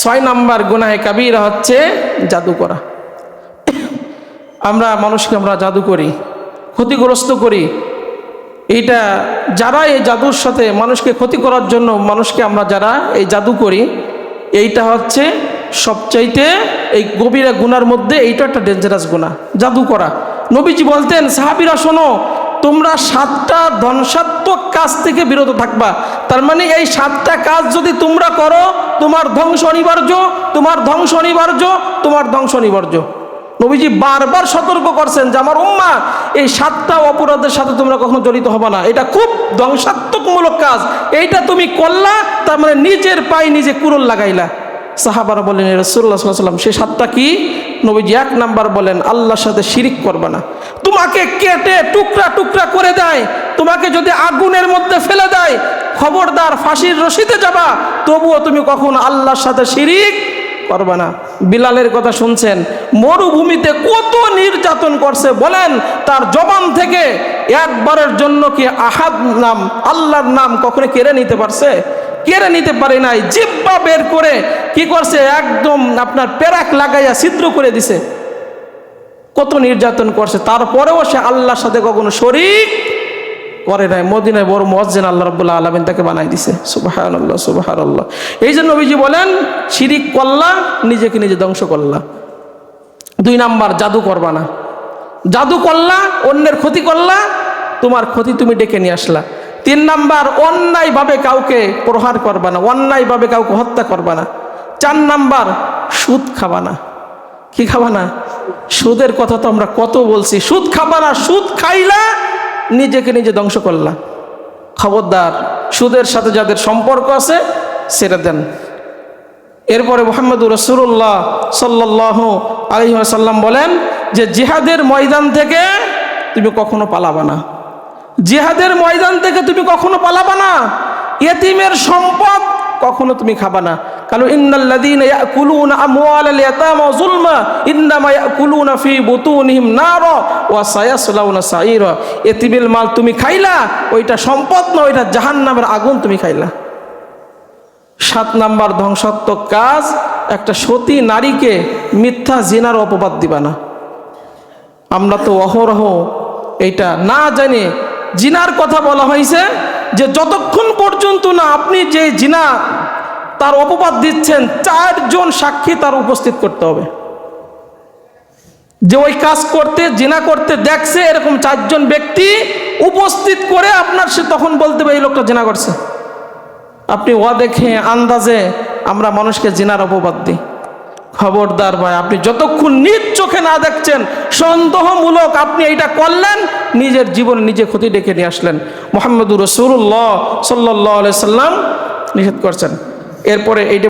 ছয় নাম্বার গুনাহে কাবিরা হচ্ছে জাদু করা আমরা মানুষকে আমরা জাদু করি, ক্ষতিগ্রস্ত করি। এইটা যারা এই জাদুর সাথে মানুষকে ক্ষতি করার জন্য মানুষকে আমরা যারা এই জাদু করি, এইটা হচ্ছে সবচাইতে এই গভীরা গুনার মধ্যে এইটা একটা ডেঞ্জারাস গুণা জাদু করা নবীজি বলতেন, সাহাবিরা শোনো তোমরা সাতটা ধ্বংসাত্মক কাজ থেকে বিরত থাকবা। তার মানে এই সাতটা কাজ যদি তোমরা করো, তোমার ধ্বংস অনিবার্য, তোমার ধ্বংস অনিবার্য, তোমার ধ্বংস অনিবার্য। নবীজি বারবার সতর্ক করছেন যে, আমার উম্মা, এই সাতটা অপরাধের সাথে তোমরা কখনো জড়িত হবে না। এটা খুব ধ্বংসাত্মকমূলক কাজ। এইটা তুমি করলা, তার মানে নিজের পায়ে নিজে কুরল লাগাইলা। সাহাবারা বলেন রসুল্লাহ সাল্লাম সে সাতটা কি? নবীজি এক নাম্বার বলেন, আল্লাহর সাথে শিরিক করবে না। তোমাকে কেটে টুকরা টুকরা করে দেয়। তোমাকে যদি আগুনের মধ্যে ফেলে দেয়, খবরদার ফাঁসির রশিতে যাবা, তবুও তুমি কখন আল্লাহর সাথে শিরিক করবে না। বিলালের কথা শুনছেন, মরুভূমিতে কত নির্যাতন করছে বলেন, তার জবান থেকে একবারের জন্য কি আহাদ নাম, আল্লাহর নাম কখনো কেড়ে নিতে পারছে? কেড়ে নিতে পারে নাই, জিব্বা বের করে কি করছে? একদম আপনার পেরাক লাগাইয়া ছিদ্র করে দিছে। কত নির্যাতন করছে, তারপরেও সে আল্লাহর সাথে কখনো শরিক করে নাই। মদিনায় বড় মসজিদ আল্লাহ রব্বুল্লাহ আলমিন তাকে বানাই দিছে। সুবাহ আল্লাহ এই জন্য নবীজি বলেন, শিরিক করলা, নিজেকে নিজে ধ্বংস করলা। দুই নাম্বার, জাদু করবা না। জাদু করলা, অন্যের ক্ষতি করলা, তোমার ক্ষতি তুমি ডেকে নিয়ে আসলা। তিন নাম্বার, অন্যায়ভাবে কাউকে প্রহার করবা না, অন্যায়ভাবে কাউকে হত্যা করবা না। চার নাম্বার, সুদ খাবা না। কি খাবা না? সুদের কথা তো আমরা কত বলছি। সুদ খাবা না, সুদ খাইলা নিজেকে নিজে ধ্বংস করলা। খবরদার, সুদের সাথে যাদের সম্পর্ক আছে, সেটা দেন। এরপরে মোহাম্মদুর রসুল্লাহ সাল্লাহ আলহিহাসাল্লাম বলেন যে, জিহাদের ময়দান থেকে তুমি কখনো পালাবা না। জিহাদের ময়দান থেকে তুমি কখনো পালাবা না। এতিমের সম্পদ কখনো তুমি খাবা না। কারণ ইন্নাল্লাযীনা ইয়াকুলুনা আমওয়ালাল ইয়াতামা যুলমা, ইন্নামা ফি বুতুনিহিম মাল তুমি খাইলা, ওইটা সম্পদ না, ওইটা জাহান্নামের আগুন তুমি খাইলা। সাত নাম্বার ধ্বংসাত্মক কাজ, একটা সতী নারীকে মিথ্যা জিনার অপবাদ দিবা না। আমরা তো অহরহ এইটা না জানে জিনার কথা বলা হয়েছে যে যতক্ষণ পর্যন্ত না আপনি যে জিনা তার অপবাদ দিচ্ছেন, চারজন সাক্ষী তার উপস্থিত করতে হবে। যে ওই কাজ করতে, জিনা করতে দেখছে, এরকম চারজন ব্যক্তি উপস্থিত করে আপনার সে তখন বলতে এই লোকটা জিনা করছে। আপনি ওয়া দেখে আন্দাজে আমরা মানুষকে জিনার অপবাদ দিই। খবরদার ভাই, আপনি যতক্ষণ নিজ চোখে না দেখছেন, সন্দেহমূলক আপনি এইটা করলেন, নিজের জীবনে নিজে ক্ষতি ডেকে নিয়ে আসলেন। মোহাম্মদুর রসুল্লাহ সাল্লাহ সাল্লাম নিষেধ করছেন। এরপরে এইটা